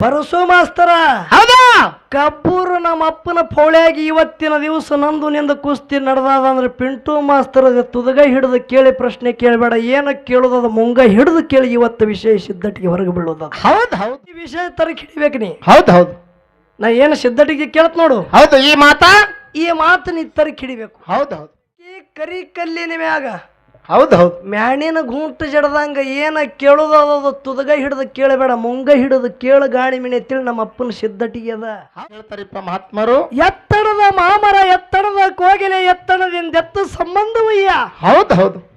ಪರಸು ಮಾಸ್ತರ ಹೌದಾ? ಕಬ್ಬೂರು ನಮ್ಮ ಅಪ್ಪನ ಪೌಳ್ಯಾಗಿ ಇವತ್ತಿನ ದಿವಸ ನಂದು ನಿಂದ ಕುಸ್ತಿ ನಡೆದಾದ ಅಂದ್ರೆ ಪಿಂಟು ಮಾಸ್ತರ ತುದಗ ಹಿಡಿದು ಕೇಳಿ ಪ್ರಶ್ನೆ ಕೇಳಬೇಡ. ಏನ ಕೇಳೋದದ ಮುಂಗ ಹಿಡಿದು ಕೇಳಿ ಇವತ್ತು ವಿಷಯ ಸಿದ್ಧಟಿಗೆ ಹೊರಗೆ ಬೀಳೋದ ಹೌದು ಹೌದು. ಈ ವಿಷಯ ತರ ಹಿಡಿಬೇಕು ನೀ. ಹೌದು ಹೌದು. ನಾ ಏನು ಸಿದ್ಧಟಿಗೆ ಕೇಳತ್ ನೋಡು. ಹೌದು ಈ ಮಾತಾ? ಈ ಮಾತು ನೀ ತರ ಹಿಡಿಬೇಕು. ಹೌದು ಹೌದು. ಈ ಕರಿ ಕಲ್ಲಿನ ಮ್ಯಾಗ ಹೌದ್ ಹೌದು. ಮ್ಯಾಣಿನ ಗುಂಟು ಜಡದಂಗ ಏನ ಕೇಳುದದು ತುದಗ ಹಿಡಿದು ಕೇಳಬೇಡ ಮುಂಗ ಹಿಡಿದು ಕೇಳು ಗಾಳಿ ಮಿಣೆ ತಿಳಿ ನಮ್ಮ ಅಪ್ಪನ ಸಿದ್ಧಟಿಗೆದ ಅದ. ಹೇಳ್ತಾರಿಪ್ಪ ಮಹಾತ್ಮರು? ಎತ್ತಡದ ಮಾಮರ ಎತ್ತಡದ ಕೋಗಿಲೆ ಎತ್ತಡದಿಂದ ಎತ್ತ ಸಂಬಂಧವಯ್ಯ. ಹೌದು ಹೌದು.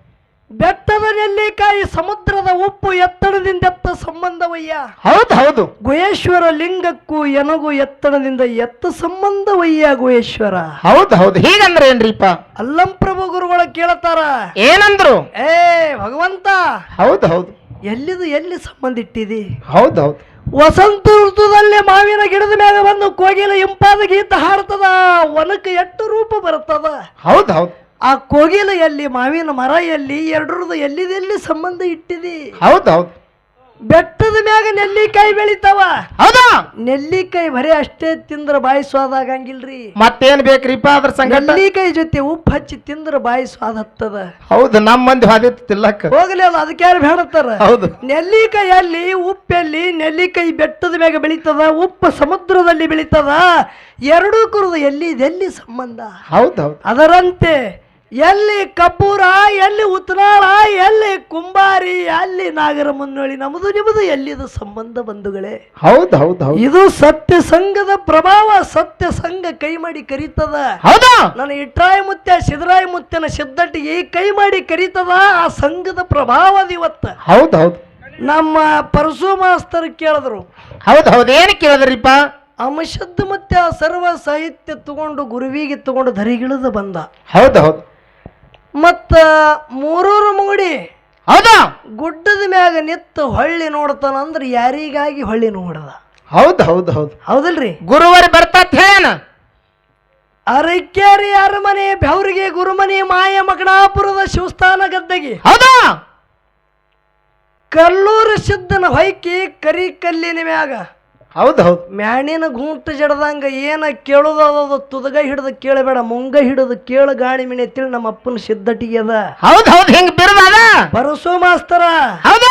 ಬೆಟ್ಟದ ನೆಲ್ಲಿಕಾಯಿ ಸಮುದ್ರದ ಉಪ್ಪು ಎತ್ತಣದಿಂದ ಎತ್ತ ಸಂಬಂಧವಯ್ಯ? ಹೌದು ಹೌದು. ಗುಹೇಶ್ವರ ಲಿಂಗಕ್ಕೂ ಎನಗೂ ಎತ್ತಣದಿಂದ ಎತ್ತ ಸಂಬಂಧವಯ್ಯ ಗುಹೇಶ್ವರ? ಹೌದು ಹೌದು. ಹೀಗಂದ್ರೆ ಏನ್ರಿಪ್ಪ? ಅಲ್ಲಂ ಪ್ರಭು ಗುರುಗಳು ಕೇಳ್ತಾರ ಏನಂದ್ರು? ಏ ಭಗವಂತ! ಹೌದು ಹೌದು. ಎಲ್ಲಿದು ಎಲ್ಲಿ ಸಂಬಂಧ ಇಟ್ಟಿದಿ? ಹೌದು ಹೌದು. ವಸಂತ ಋತುದಲ್ಲಿ ಮಾವಿನ ಗಿಡದ ಮೇಲೆ ಬಂದು ಕೋಗಿಲ ಇಂಪಾದ ಗೀತ ಹಾಡ್ತದ ಒನಕ್ಕೆ ಎಟ್ಟು ರೂಪ ಬರ್ತದ ಹೌದು ಹೌದು. ಆ ಕೋಗಿಲ ಎಲ್ಲಿ ಮಾವಿನ ಮರ ಎಲ್ಲಿ ಎರಡರದು ಎಲ್ಲಿದೆಲ್ಲಿ ಸಂಬಂಧ ಇಟ್ಟಿದಿ? ಹೌದೌದು ಹೌದು. ಬೆಟ್ಟದ ಮ್ಯಾಗ ನೆಲ್ಲಿಕಾಯಿ ಬೆಳಿತಾವ? ಹೌದಾ? ನೆಲ್ಲಿಕಾಯಿ ಬರೀ ಅಷ್ಟೇ ತಿಂದ್ರ ಬಾಯಿ ಸ್ವಾದ ಆಗಂಗಿಲ್ರಿ. ಮತ್ತೇನ್ ಬೇಕ್ರಿಪ್ಪ ಅದ್ರ ಸಂಗಟ? ನೆಲ್ಲಿಕಾಯಿ ಜೊತೆ ಉಪ್ಪು ಹಚ್ಚಿ ತಿಂದ್ರ ಬಾಯಿ ಸ್ವಾದ ಹತ್ತದ. ಹೌದು ನಮ್ಮ ಮಂದಿ ಹಾದಿತ್ತು ತಿಲ್ಲಕ್ಕ ಹೋಗ್ಲಿ ಅಲ್ಲ ಅದಕ್ಕೆ ಯಾರು ಬೇಡತ್ತಾರ? ಹೌದು. ನೆಲ್ಲಿಕಾಯಿ ಅಲ್ಲಿ ಉಪ್ಪೆಲ್ಲಿ ನೆಲ್ಲಿಕಾಯಿ ಬೆಟ್ಟದ ಮ್ಯಾಗ ಬೆಳೀತದ ಉಪ್ಪು ಸಮುದ್ರದಲ್ಲಿ ಬೆಳೀತದ ಎರಡೂ ಕುರಿದು ಎಲ್ಲಿ ಇದೆಲ್ಲಿ ಸಂಬಂಧ? ಹೌದೌದು ಹೌದು. ಅದರಂತೆ ಎಲ್ಲಿ ಕಬ್ಬೂರ ಎಲ್ಲಿ ಉತ್ತರಾಳ ಎಲ್ಲಿ ಕುಂಬಾರಿ ಎಲ್ಲಿ ನಾಗರ ಮುನ್ನೋಳಿ ನಮ್ಮದು ನಿಮ್ಮದು ಎಲ್ಲಿದು ಸಂಬಂಧ ಬಂಧುಗಳೇ? ಹೌದು ಹೌದ್ ಹೌದು. ಇದು ಸತ್ಯ ಸಂಘದ ಪ್ರಭಾವ ಸತ್ಯ ಸಂಘ ಕೈ ಮಾಡಿ ಕರೀತದ. ಹೌದಾ? ನನ್ನ ಇಟ್ರಾಯ ಮುತ್ಯ ಸಿದ್ದರಾಯ ಮುತ್ಯನ ಈ ಕೈ ಮಾಡಿ ಕರೀತದ ಆ ಸಂಘದ ಪ್ರಭಾವ ಇವತ್ತ. ಹೌದು ಹೌದು. ನಮ್ಮ ಪರಶು ಮಾಸ್ತರ್ ಕೇಳಿದ್ರು. ಹೌದು ಹೌದು. ಏನ್ ಕೇಳಿದ್ರಿಪ್ಪ? ಮತ್ತೆ ಆ ಸರ್ವ ಸಾಹಿತ್ಯ ತಗೊಂಡು ಗುರುವಿಗೆ ತಗೊಂಡು ಧರಿಗಿಳಿದು ಬಂದ. ಹೌದು ಹೌದು. ಮತ್ತ ಮೂರೂರು ಮುಗುಡಿ ಹೌದಾ? ಗುಡ್ಡದ ಮ್ಯಾಗ ನಿತ್ತು ಹೊಳ್ಳಿ ನೋಡ್ತಾನ ಅಂದ್ರೆ ಯಾರಿಗಾಗಿ ಹೊಳ್ಳಿ ನೋಡದ? ಹೌದ್ ಹೌದ್ ಹೌದು. ಹೌದಲ್ರಿ? ಗುರುವಾರ ಬರ್ತಾತ್ ಹೇಳ ಅರಕೇರಿ ಅರಮನೆ ಬೆವರಿಗೆ ಗುರುಮನೆ ಮಾಯ ಮಗಣಾಪುರದ ಶಿವಸ್ಥಾನ ಗದ್ದಗಿ. ಹೌದಾ? ಕಲ್ಲೂರು ಸಿದ್ದನ ಹೊಯ್ಕಿ ಕರಿ ಕಲ್ಲಿನ ಮ್ಯಾಗ. ಹೌದ್ ಹೌದು. ಮ್ಯಾಣಿನ ಗುಂಟು ಜಡದಂಗ ಏನ ಕೇಳೋದದ ತುದಗ ಹಿಡಿದು ಕೇಳಬೇಡ ಮುಂಗ ಹಿಡಿದು ಕೇಳು ಗಾಳಿ ಮಿಣಿ ತಿಳಿ ನಮ್ಮ ಅಪ್ಪನ ಸಿದ್ಧಟಿಗೆ ಅದ. ಹೌದು ಹೌದು ಹಿಂಗ್ ಬಿರುದಾದ? ಬರಸು ಮಾಸ್ತರ ಹೌದ.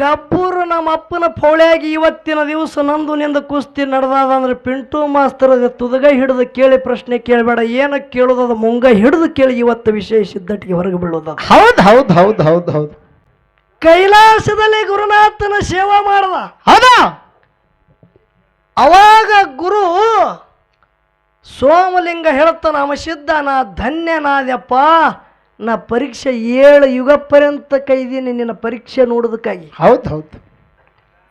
ಕಬ್ಬೂರು ನಮ್ಮ ಅಪ್ಪನ ಪೌಳ್ಯಾಗಿ ಇವತ್ತಿನ ದಿವಸ ನಂದು ನಿಂದ ಕುಸ್ತಿ ನಡೆದಾದ ಅಂದ್ರೆ ಪಿಂಟು ಮಾಸ್ತರ ತುದಗ ಹಿಡಿದು ಕೇಳಿ ಪ್ರಶ್ನೆ ಕೇಳಬೇಡ ಏನ ಕೇಳೋದದ ಮುಂಗ ಹಿಡಿದು ಕೇಳಿ ಇವತ್ತು ವಿಷಯ ಸಿದ್ಧಟಿಗೆ ಹೊರಗೆ ಬೀಳೋದ ಹೌದ್ ಹೌದ್ ಹೌದ್ ಹೌದ್ ಹೌದ್. ಕೈಲಾಸದಲ್ಲಿ ಗುರುನಾಥನ ಸೇವಾ ಮಾಡದ. ಹೌದಾ. ಅವಾಗ ಗುರು ಸೋಮಲಿಂಗ ಹೇಳ್ತಾನ ಅವ ಸಿದ್ಧ ನಾ ಧನ್ಯನಾದ್ಯಪ್ಪ. ನಾ ಪರೀಕ್ಷೆ ಏಳು ಯುಗ ಪರ್ಯಂತ ಕೈದೀನಿ ನಿನ್ನ ಪರೀಕ್ಷೆ ನೋಡೋದಕ್ಕಾಗಿ. ಹೌದು ಹೌದು.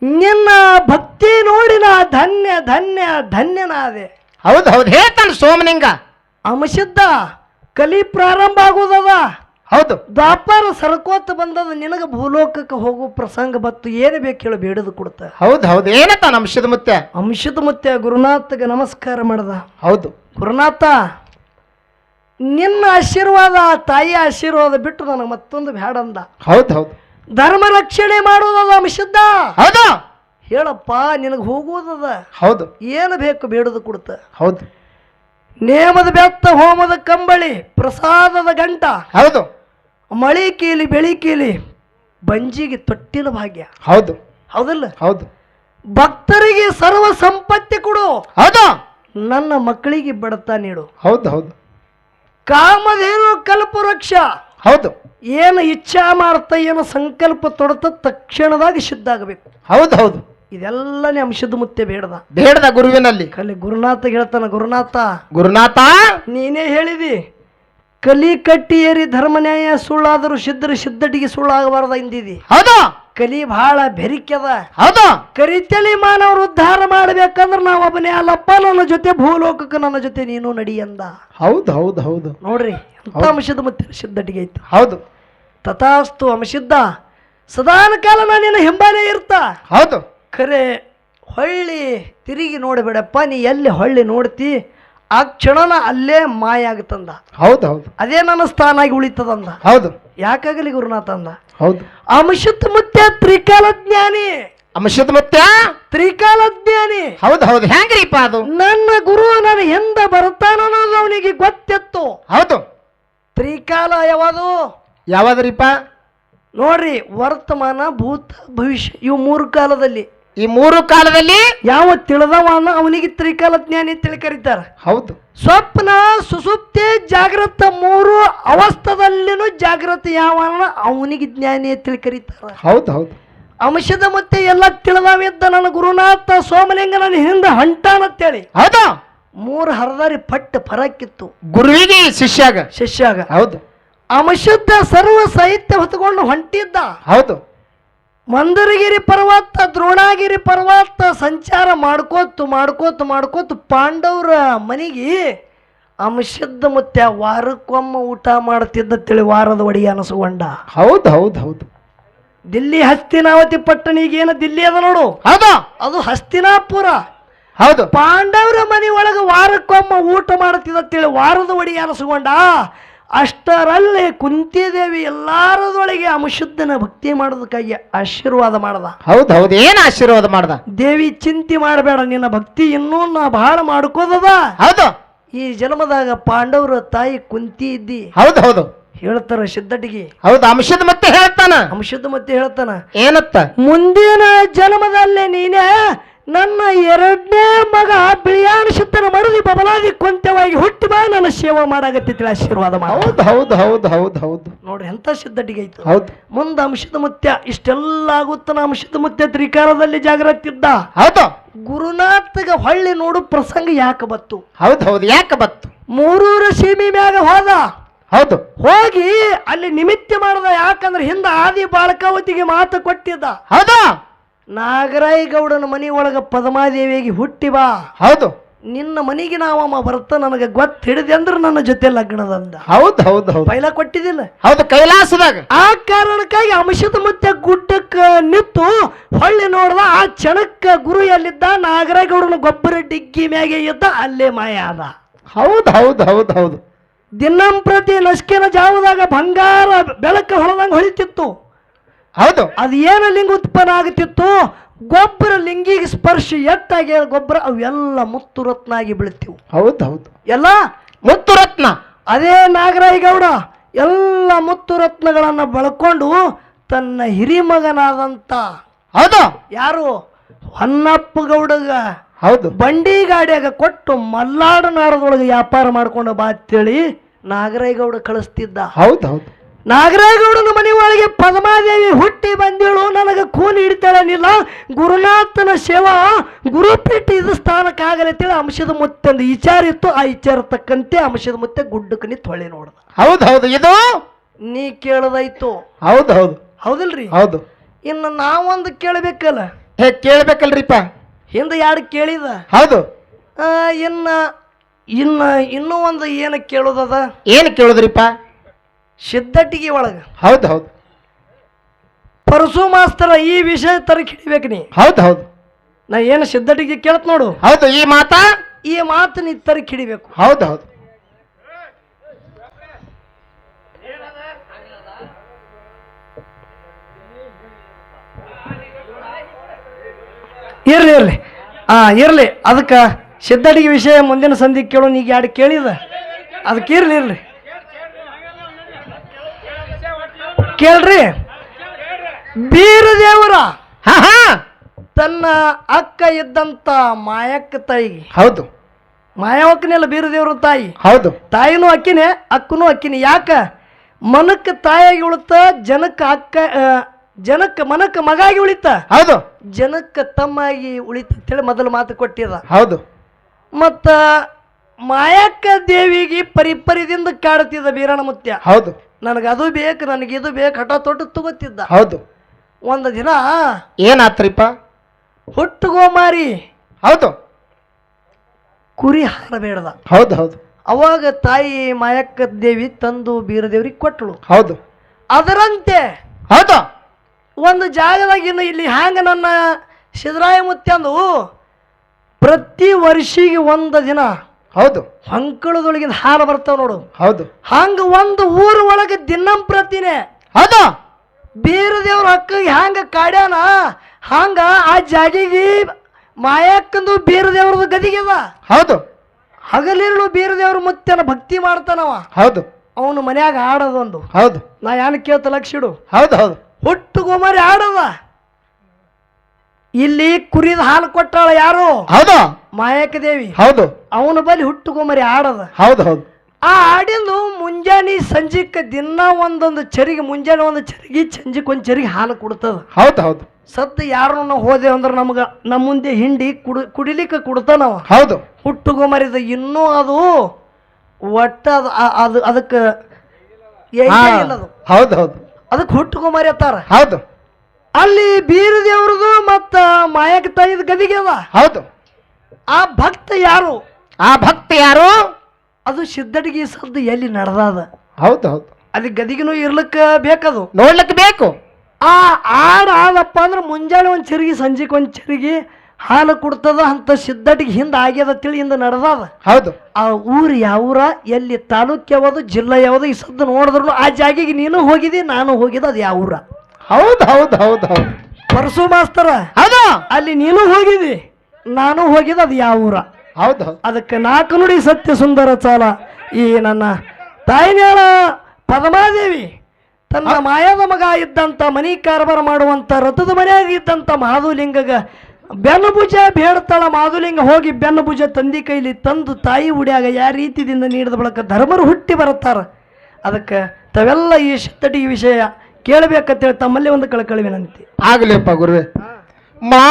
ನಿನ್ನ ಭಕ್ತಿ ನೋಡಿ ನಾ ಧನ್ಯ ಧನ್ಯ ಧನ್ಯನಾದೆ. ಹೌದು ಹೌದು. ಹೇಳ್ತಾನೆ ಸೋಮಲಿಂಗ. ಅಮಸಿದ್ಧ ಕಲಿ ಪ್ರಾರಂಭ ಆಗೋದದ. ಹೌದು. ವ್ಯಾಪಾರ ಸರ್ಕೋತ ಬಂದದ ನಿನಗ ಭೂಲೋಕಕ್ಕೆ ಹೋಗುವ ಪ್ರಸಂಗ ಬತ್ತು ಏನು ಬೇಕು ಹೇಳಿ ಬೇಡದು ಕೊಡ್ತ. ಹೌದು ಹೌದು. ಏನತ್ತ ಅಂಶದ ಮುತ್ಯ? ಅಂಶದ ಮುತ್ಯ ಗುರುನಾಥಗೆ ನಮಸ್ಕಾರ ಮಾಡ್ದ. ಹೌದು. ಗುರುನಾಥ ನಿನ್ನ ಆಶೀರ್ವಾದ ತಾಯಿ ಆಶೀರ್ವಾದ ಬಿಟ್ಟು ನನಗೆ ಮತ್ತೊಂದು ಬೇಡ ಅಂದ. ಹೌದು ಹೌದು. ಧರ್ಮ ರಕ್ಷಣೆ ಮಾಡೋದದ ಅಂಶದ ಹೌದು. ಹೇಳಪ್ಪ ನಿನಗೆ ಹೋಗೋದದ ಹೌದು. ಏನು ಬೇಕು ಬೇಡದು ಕೊಡ್ತ. ಹೌದು. ನೇಮದ ಬೆತ್ತ ಹೋಮದ ಕಂಬಳಿ ಪ್ರಸಾದದ ಗಂಟ. ಹೌದು. ಮಳಿ ಕೇಳಿ ಬೆಳೆ ಕೇಳಿ ಬಂಜಿಗೆ ತೊಟ್ಟಿನ ಭಾಗ್ಯ. ಹೌದು. ಹೌದಲ್ಲ? ಹೌದು. ಭಕ್ತರಿಗೆ ಸರ್ವ ಸಂಪತ್ತಿ ಕೊಡು. ಹೌದು. ನನ್ನ ಮಕ್ಕಳಿಗೆ ಬಡತ ನೀಡು. ಹೌದು ಹೌದು. ಕಾಮಧೇನು ಕಲ್ಪವೃಕ್ಷ ಹೌದು. ಏನು ಇಚ್ಛಾ ಮಾಡ್ತ ಏನು ಸಂಕಲ್ಪ ತೊಡತ ತಕ್ಷಣದಾಗಿ ಶುದ್ಧ ಆಗಬೇಕು. ಹೌದು ಹೌದು. ಇದೆಲ್ಲನೇ ಅಂಶದ ಮುತ್ತೆ ಬೇಡದ. ಬೇಡದ ಗುರುವಿನಲ್ಲಿ. ಕಲಿ ಗುರುನಾಥ ಹೇಳ್ತಾನ ಗುರುನಾಥ ಗುರುನಾಥ? ನೀನೇ ಹೇಳಿದಿ. ಕಲಿ ಕಟ್ಟಿ ಏರಿ ಧರ್ಮ ನ್ಯಾಯ ಸುಳ್ಳಾದರೂ ಸಿದ್ಧರ ಸಿದ್ಧಟಿಗೆ ಸುಳ್ಳಾಗಬಾರ್ದ ಇಂದಿದಿ ಅದ ಕಲಿ ಬಹಳ ಬೆರಿಕೆದ ಹೌದು. ಕರಿತಲಿ ಮಾನವರು ಉದ್ಧಾರ ಮಾಡ್ಬೇಕಂದ್ರೆ ನಾವು ಒಬ್ಬನೇ ಅಲ್ಲಪ್ಪ ನನ್ನ ಜೊತೆ ಭೂಲೋಕಕ್ಕೆ ನನ್ನ ಜೊತೆ ನೀನು ನಡಿ ಅಂದ ಹೌದು ಹೌದು ಹೌದು. ನೋಡ್ರಿ ಅಂಶದ ಮತ್ತೆ ಸಿದ್ಧಟಿಗೆ ಐತಿ ಹೌದು. ತಥಾಸ್ತು ಅಂಶಿದ್ದ ಸದಾನ ಕಾಲ ನಾನು ನಿನ್ನ ಹಿಂಬಾಲೇ ಇರ್ತ. ಹೌದು. ಖರೆ ಹೊಳ್ಳಿ ತಿರುಗಿ ನೋಡಬೇಡಪ್ಪ. ನೀ ಎಲ್ಲಿ ಹೊಳ್ಳಿ ನೋಡ್ತಿ? ಆ ಕ್ಷಣನ ಅಲ್ಲೇ ಮಾಯ ಆಗತ್ತಂದ ಹೌದು ಹೌದು. ಅದೇ ನನ್ನ ಸ್ಥಾನ ಆಗಿ ಉಳಿತದಂದ. ಹೌದು. ಯಾಕಾಗಲಿ ಗುರುನಾಥ ಅಂದ ಹೌದು. ಅಮಶತ್ ಮುತ್ಯ ತ್ರಿಕಾಲ ಜ್ಞಾನಿ. ಅಮಶತ್ ಮುತ್ಯ? ತ್ರಿಕಾಲಜ್ಞಾನಿ ಹೌದು ಹೌದು. ಹೆಂಗ್ರಿಪ್ಪ ಅದು? ನನ್ನ ಗುರು ನನ್ನ ಹಿಂದ ಬರ್ತಾನನ್ನೋದು ಅವನಿಗೆ ಗೊತ್ತಿತ್ತು. ಹೌದು. ತ್ರಿಕಾಲ ಯಾವುದು? ಯಾವ್ದ್ರಿಪ್ಪ? ನೋಡ್ರಿ ವರ್ತಮಾನ ಭೂತ ಭವಿಷ್ಯ ಇವು ಮೂರು ಕಾಲದಲ್ಲಿ. ಈ ಮೂರು ಕಾಲದಲ್ಲಿ ಯಾವ ತಿಳಿದವನ ಅವನಿಗೆ ತ್ರಿಕಾಲ ಜ್ಞಾನಿ ತಿಳಿ ಕರೀತಾರ? ಹೌದು. ಸ್ವಪ್ನ ಸುಸುಪ್ತಿ ಜಾಗೃತ ಮೂರು ಅವಸ್ಥದಲ್ಲಿನೂ ಜಾಗೃತ ಯಾವನ ಅವನಿಗೆ ಜ್ಞಾನಿ ತಿಳಿ ಕರೀತಾರ. ಹೌದು ಹೌದು. ಅಂಶದ ಮತ್ತೆ ಎಲ್ಲ ತಿಳಿದವಿದ್ದ ನನ್ನ ಗುರುನಾಥ ಸೋಮಲಿಂಗ ನನ್ನ ಹಿಂದೆ ಹೊಂಟಾನಂತೇಳಿ ಹೌದು. ಮೂರು ಹರದಾರಿ ಪಟ್ಟ ಫರಕ್ಕಿತ್ತು ಗುರುವಿಗೆ ಶಿಷ್ಯಾಗ. ಶಿಷ್ಯಾಗ. ಹೌದು. ಅಂಶದ ಸರ್ವ ಸಾಹಿತ್ಯ ಹೊತ್ಕೊಂಡು ಹೊಂಟಿದ್ದ. ಹೌದು. ಮಂದರಗಿರಿ ಪರ್ವತ ದ್ರೋಣಗಿರಿ ಪರ್ವತ ಸಂಚಾರ ಮಾಡ್ಕೋತು ಮಾಡ್ಕೋತ ಮಾಡ್ಕೋತ ಪಾಂಡವರ ಮನೆಗೆ ಅಂಶದ ಮತ್ತೆ ವಾರಕ್ಕೊಮ್ಮ ಊಟ ಮಾಡ್ತಿದ್ದ ತಿಳಿ ವಾರದ ಒಡಿ ಅನಸುಗೊಂಡ. ಹೌದು ಹೌದು ಹೌದು. ದಿಲ್ಲಿ ಹಸ್ತಿನಾವತಿ ಪಟ್ಟಣಿಗೆ ಏನು ದಿಲ್ಲಿ ಅದ ನೋಡು. ಹೌದು. ಅದು ಹಸ್ತಿನಾಪುರ. ಹೌದು. ಪಾಂಡವರ ಮನೆ ಒಳಗೆ ವಾರಕ್ಕೊಮ್ಮ ಊಟ ಮಾಡ್ತಿದ್ದ ತಿಳಿ ವಾರದ ಒಡಿ ಅನಸುಗೊಂಡ. ಅಷ್ಟರಲ್ಲಿ ಕುಂತಿದೇವಿ ಎಲ್ಲಾರದೊಳಗೆ ಅಮಶುದ್ಧನ ಭಕ್ತಿ ಮಾಡೋದಕ್ಕಾಗಿ ಆಶೀರ್ವಾದ ಮಾಡ್ದ. ಹೌದು ಹೌದು ಏನ್ ಆಶೀರ್ವಾದ ಮಾಡ್ದ? ದೇವಿ ಚಿಂತೆ ಮಾಡಬೇಡ ನಿನ್ನ ಭಕ್ತಿ ಇನ್ನೂ ನಾ ಬಹಳ ಮಾಡ್ಕೋದದ. ಹೌದು. ಈ ಜನ್ಮದಾಗ ಪಾಂಡವರ ತಾಯಿ ಕುಂತಿ ಇದ್ದಿ. ಹೌದು ಹೌದು. ಹೇಳ್ತಾರ ಸಿದ್ಧಟಿಗೆ ಹೌದು ಅಂಶದ ಮತ್ತೆ ಹೇಳ್ತಾನ? ಅಂಶದ ಮತ್ತೆ ಹೇಳ್ತಾನ. ಏನತ್ತ? ಮುಂದಿನ ಜನ್ಮದಲ್ಲೇ ನೀನೇ ನನ್ನ ಎರಡನೇ ಮಗ ಬಿಳಿಯಾಣಿಸುತ್ತನ ಮಡದಿ ಬಬಲಾಗಿ ಕೊಂತೆವಾಗಿ ಹುಟ್ಟಿ ಬಾ ನನ್ನ ಸೇವೆ ಮಾಡಾಗತ್ತಿತ್ತು ಆಶೀರ್ವಾದ ಮಾಡ. ಹೌದು ಹೌದು ಹೌದು ಹೌದು ಹೌದು. ನೋಡ್ರಿ ಎಂತ ಸಿದ್ಧಟಿಗೆ ಐತು. ಹೌದು. ಮುಂದ ಅಂಶದ ಮುತ್ಯ ಇಷ್ಟೆಲ್ಲ ಆಗುತ್ತಾನ ಅಂಶದ ಮುತ್ಯ ತ್ರಿಕಾರದಲ್ಲಿ ಜಾಗೃತಿ ಇದ್ದ. ಹೌದು. ಗುರುನಾಥಗ ಹೊಳ್ಳಿ ನೋಡು ಪ್ರಸಂಗ ಯಾಕೆ ಬತ್ತು? ಹೌದು ಹೌದು ಯಾಕೆ ಬತ್ತು? ಮೂರೂರ ಸೀಮೆ ಮ್ಯಾಗ ಹೋದ. ಹೌದು. ಹೋಗಿ ಅಲ್ಲಿ ನಿಮಿತ್ತ ಮಾಡದ ಯಾಕಂದ್ರೆ ಹಿಂದ ಆದಿ ಬಾಳಕಾವತಿಗೆ ಮಾತು ಕೊಟ್ಟಿದ್ದ. ಹೌದು. ನಾಗರಾಯ ಗೌಡನ ಮನೆ ಒಳಗ ಪದ್ಮಾದೇವಿಗೆ ಹುಟ್ಟಿ ಬಾ. ಹೌದು. ನಿನ್ನ ಮನೆಗೆ ನಾವಮ್ಮ ಬರ್ತ ನನಗೆ ಗೊತ್ತ ಹಿಡಿದೆ ಅಂದ್ರೆ ನನ್ನ ಜೊತೆ ಲಗ್ನದಂದ. ಹೌದು ಹೌದು ಹೌದು. ಪೈಲ ಕೊಟ್ಟಿದ್ದಿಲ್ಲ. ಹೌದು ಕೈಲಾಸದಾಗ. ಆ ಕಾರಣಕ್ಕಾಗಿ ಅಂಶದ ಮತ್ತೆ ಗುಡ್ಡಕ್ಕೆ ನಿಂತು ಹೊಳ್ಳಿ ನೋಡ್ದ ಆ ಕ್ಷಣಕ್ಕ ಗುರು ಎಲ್ಲಿದ್ದ ನಾಗರಾಯ ಗೌಡನ ಗೊಬ್ಬರ ಡಿಗ್ಗಿ ಮ್ಯಾಗೆ ಇದ್ದ ಅಲ್ಲೇ ಮಾಯ ಅದ ಹೌದು ಹೌದು ಹೌದು ಹೌದು. ದಿನಂಪ್ರತಿ ನಸ್ಕಿನ ಜಾವದಾಗ ಬಂಗಾರ ಬೆಳಕ ಹೊಳದಂಗ ಹೊಳಿತಿತ್ತು. ಹೌದು. ಅದು ಏನು ಲಿಂಗ ಉತ್ಪನ್ನ ಆಗುತ್ತಿತ್ತು ಗೊಬ್ಬರ ಲಿಂಗಿಗೆ ಸ್ಪರ್ಶ ಎಟ್ಟಾಗಿ ಗೊಬ್ಬರ ಅವೆಲ್ಲ ಮುತ್ತು ರತ್ನ ಆಗಿ ಬೀಳ್ತಿವು. ಹೌದು ಹೌದು. ಎಲ್ಲ? ಮುತ್ತು ರತ್ನ ಅದೇ ನಾಗರಾಯಿ ಗೌಡ ಎಲ್ಲ ಮುತ್ತು ರತ್ನಗಳನ್ನು ಬಳಕೊಂಡು ತನ್ನ ಹಿರಿಮಗನಾದಂತ ಹೌದು. ಯಾರು? ಹೊನ್ನಪ್ಪ ಗೌಡಗ. ಹೌದು. ಬಂಡಿ ಗಾಡಿಯಾಗ ಕೊಟ್ಟು ಮಲ್ಲಾಡನಾರದೊಳಗೆ ವ್ಯಾಪಾರ ಮಾಡ್ಕೊಂಡು ಬಾ ಅಂತೇಳಿ ನಾಗರಾಯ್ ಗೌಡ ಕಳಿಸ್ತಿದ್ದ. ಹೌದು ಹೌದು. ನಾಗರಾಯಗೌಡನ ಮನೆ ಒಳಗೆ ಪದ್ಮಾದೇವಿ ಹುಟ್ಟಿ ಬಂದಿಳು ನನಗೆ ಕೂಲಿ ಹಿಡಿತಾಳನಿಲ್ಲ. ಗುರುನಾಥನ ಸೇವಾ ಗುರುಪೀಠ ಇದು ಸ್ಥಾನಕ್ಕಾಗಲಿ ಅಂತೇಳಿ ಅಂಶದ ಮುತ್ತೆ ಒಂದು ವಿಚಾರ ಇತ್ತು. ಆ ವಿಚಾರ ತಕ್ಕಂತೆ ಅಂಶದ ಮುತ್ತೆ ಗುಡ್ಡಕ್ಕೆ ನಿಂತು ಹೊಳೆ ನೋಡ್ದ. ಹೌದು ಹೌದು. ಇದು? ನೀ ಕೇಳದಾಯ್ತು. ಹೌದು ಹೌದು. ಹೌದಲ್ರಿ? ಹೌದು. ಇನ್ನು ನಾವೊಂದು ಕೇಳಬೇಕಲ್ಲ? ಹೇ ಕೇಳಬೇಕಲ್ರಿಪ್ಪ. ಹಿಂದೆ ಯಾರು ಕೇಳಿದ? ಹೌದು. ಇನ್ನ ಇನ್ನ ಇನ್ನೂ ಒಂದು ಏನು ಕೇಳೋದದ? ಏನು ಕೇಳುದ್ರಿಪ್ಪ? ಸಿದ್ಧಟಿಗೆ ಒಳಗೆ. ಹೌದು ಹೌದು. ಪರಸು ಮಾಸ್ತರ ಈ ವಿಷಯ ತರ ಹಿಡಿಬೇಕು ನೀ. ಹೌದು ಹೌದು. ನಾ ಏನು ಸಿದ್ಧಟಿಗೆ ಕೇಳತ್ ನೋಡು. ಹೌದು ಈ ಮಾತಾ? ಈ ಮಾತು ನೀ ತರ ಹಿಡಿಬೇಕು. ಹೌದು ಹೌದು. ಇರ್ಲಿ ಇರ್ಲಿ. ಆ ಇರ್ಲಿ. ಅದಕ್ಕೆ ಸಿದ್ಧಡಿಗೆ ವಿಷಯ ಮುಂದಿನ ಸಂಧಿ ಕೇಳೋ ನೀಗ ಯಾರು ಕೇಳಿದ? ಅದಕ್ಕೆ ಇರ್ಲಿ ಇರ್ಲಿ. ಕೇಳ್ರಿ. ಬೀರದೇವರ ತನ್ನ ಅಕ್ಕ ಇದ್ದಂತ ಮಾಯಕ್ಕ ತಾಯಿ. ಹೌದು. ಮಾಯವಕ್ಕನೆಲ್ಲ ಬೀರದೇವ್ರ ತಾಯಿ. ಹೌದು. ತಾಯಿನೂ ಅಕ್ಕಿನೇ ಅಕ್ಕನೂ ಅಕ್ಕಿನಿ. ಯಾಕ? ಮನಕ್ಕೆ ತಾಯಾಗಿ ಉಳಿತ ಜನಕ್ಕೆ ಅಕ್ಕ ಜನಕ್ಕೆ ಮನಕ್ಕೆ ಮಗಾಗಿ ಉಳಿತ. ಹೌದು. ಜನಕ್ಕೆ ತಮ್ಮಾಗಿ ಉಳಿತ ಅಂತೇಳಿ ಮೊದಲು ಮಾತು ಕೊಟ್ಟಿದ. ಹೌದು. ಮತ್ತ ಮಾಯಕ್ಕ ದೇವಿಗೆ ಪರಿಪರಿದಿಂದ ಕಾಡುತ್ತಿದ್ದ ಬೀರಣ ಮುತ್ಯ. ಹೌದು. ನನಗೆ ಅದು ಬೇಕು ನನಗೆ ಇದು ಬೇಕು ಹಠ ತೊಟ್ಟು ತಗೋತಿದ್ದ. ಹೌದು. ಒಂದು ದಿನ ಏನಾತ್ರಿಪ್ಪ? ಹುಟ್ಟುಗೋ ಮಾರಿ ಹೌದು. ಕುರಿ ಹಾರಬೇಡ್ದ ಹೌದು ಹೌದು. ಅವಾಗ ತಾಯಿ ಮಾಯಕ್ಕ ದೇವಿ ತಂದು ಬೀರದೇವ್ರಿಗೆ ಕೊಟ್ಟಳು ಹೌದು. ಅದರಂತೆ ಹೌದು. ಒಂದು ಜಾಗದಾಗ ಇನ್ನು ಇಲ್ಲಿ ಹ್ಯಾಂಗ ನನ್ನ ಸಿದ್ದರಾಯ ಮುತ್ಯಂದು ಪ್ರತಿ ವರ್ಷಿಗೆ ಒಂದು ದಿನ ಹೌದು. ಹೊಂಕಳದೊಳಗಿಂದ ಹಾಲು ಬರ್ತಾವ ನೋಡು. ಹೌದು. ಹಂಗ ಒಂದು ಊರ ಒಳಗೆ ದಿನಂಪ್ರತಿನೇ ಬೇರೆ ದೇವ್ರ ಅಕ್ಕಗೆ ಹ್ಯಾಂಗ ಕಾಡ್ಯಾನ? ಹಂಗ ಆ ಜಾಗಿಗೆ ಮಾಯಕ್ಕಂದು ಬೇರೆ ದೇವ್ರದ ಗದಿಗೆದ ಹೌದು. ಹಗಲಿರುಳು ಬೇರೆ ದೇವ್ರ ಮುತ್ತನ ಭಕ್ತಿ ಮಾಡ್ತಾನವ. ಹೌದು. ಅವನು ಮನ್ಯಾಗ ಆಡೋದೊಂದು ಹೌದು. ನಾ ಯಾನ್ ಕೇಳ್ತ ಲಕ್ಷಿಡು ಹೌದು ಹೌದು. ಹುಟ್ಟು ಗುಮರಿ ಆಡದ ಇಲ್ಲಿ ಕುರಿದ ಹಾಲು ಕೊಟ್ಟಾಳ ಯಾರು? ಹೌದು. ಮಾಯಕ ದೇವಿ ಹೌದು. ಅವನ ಬಳಿ ಹುಟ್ಟು ಗುಮರಿ ಆಡದ. ಹೌದು ಹೌದು. ಆ ಆಡಿಂದು ಮುಂಜಾನೆ ಸಂಜಿಕ ದಿನ ಒಂದೊಂದು ಚರಿಗೆ ಮುಂಜಾನೆ ಒಂದು ಚರಿಗೆ ಸಂಜಿಕ್ ಒಂದು ಚರಿಗೆ ಹಾಲು ಕೊಡ್ತದ. ಹೌದು ಹೌದು. ಸತ್ತು ಯಾರು ನಾವು ಹೋದೆ ಅಂದ್ರೆ ನಮ್ಗೆ ನಮ್ಮ ಮುಂದೆ ಹಿಂಡಿ ಕುಡಿ ಕುಡಿಲಿಕ್ಕೆ ಕೊಡ್ತಾನವ. ಹೌದು. ಹುಟ್ಟು ಗುಮರಿದ ಇನ್ನೂ ಅದು ಒಟ್ಟ ಅದು ಆ- ಅದು ಅದಕ್ಕೆ ಹಾ. ಹೌದು ಹೌದು. ಅದಕ್ಕೆ ಹುಟ್ಟು ಗುಮರಿ ಅತ್ತಾರ ಹೌದು. ಅಲ್ಲಿ ಬೀರದೇವ್ರದು ಮತ್ತ ಮಾಯಕ ತಾಯಿದ ಗದಿಗೆ ಅದ. ಹೌದು. ಆ ಭಕ್ತ ಯಾರು? ಆ ಭಕ್ತ ಯಾರು? ಅದು ಸಿದ್ದಡಿಗೆ ಸದ್ದು ಎಲ್ಲಿ ನಡೆದಾದ? ಹೌದು ಹೌದು. ಅಲ್ಲಿ ಗದಿಗಿನೂ ಇರ್ಲಿಕ್ಕ ಬೇಕದು? ನೋಡ್ಲಿಕ್ಕೆ ಬೇಕು. ಆ ಆಡ ಆದಪ್ಪ ಅಂದ್ರೆ ಮುಂಜಾನೆ ಒಂದು ಚರಿಗೆ ಸಂಜೆಗೆ ಒಂದು ಚರಿಗೆ ಹಾಲು ಕೊಡ್ತದ ಅಂತ ಸಿದ್ದಟಿಗೆ ಹಿಂದೆ ಆಗ್ಯದ ತಿಳಿ ಹಿಂದೆ ನಡೆದಾದ. ಹೌದು. ಆ ಊರು ಯಾವೂರ ಎಲ್ಲಿ ತಾಲೂಕ್ ಯಾವುದು ಜಿಲ್ಲಾ ಯಾವುದು ಈ ಸದ್ದು ನೋಡಿದ್ರು ಆ ಜಾಗಿಗೆ ನೀನು ಹೋಗಿದಿ ನಾನು ಹೋಗಿದ್ದು ಅದು ಯಾವ ಊರ ಹೌದು ಹೌದು ಹೌದು ಹೌದು. ಪರಸು ಮಾಸ್ತರ ಹೌದು. ಅಲ್ಲಿ ನೀನು ಹೋಗಿದ್ದಿ ನಾನು ಹೋಗಿದ್ದು ಅದು ಯಾವ ಊರ? ಹೌದು ಹೌದು. ಅದಕ್ಕೆ ನಾಲ್ಕು ನುಡಿ ಸತ್ಯ ಸುಂದರ ಚಾಲ ಈ ನನ್ನ ತಾಯಿನೇಳ ಪದ್ಮಾದೇವಿ ತನ್ನ ಮಾಯದ ಮಗ ಇದ್ದಂಥ ಮನಿ ಕಾರ್ಬಾರ ಮಾಡುವಂಥ ರಥದ ಮನೆಯಾಗ ಇದ್ದಂಥ ಮಾಧುಲಿಂಗಗ ಬೆನ್ನು ಭುಜ ಬೇಡ್ತಾಳ ಮಾಧುಲಿಂಗ ಹೋಗಿ ಬೆನ್ನು ಭುಜ ತಂದಿ ಕೈಲಿ ತಂದು ತಾಯಿ ಉಡಿಯಾಗ ಯಾವ ರೀತಿಯಿಂದ ನೀಡಿದ ಬಳಕ ಧರ್ಮರು ಹುಟ್ಟಿ ಬರುತ್ತಾರ. ಅದಕ್ಕೆ ತಾವೆಲ್ಲ ಈ ಶತಟಿ ವಿಷಯ ಕೇಳಬೇಕಂತೇಳಿ ತಮ್ಮಲ್ಲಿ ಒಂದು ಕಳಕಳಿ ವಿನಂತಿ ಆಗ್ಲಿಪ್ಪ ಗುರುವೆ. ಮಾ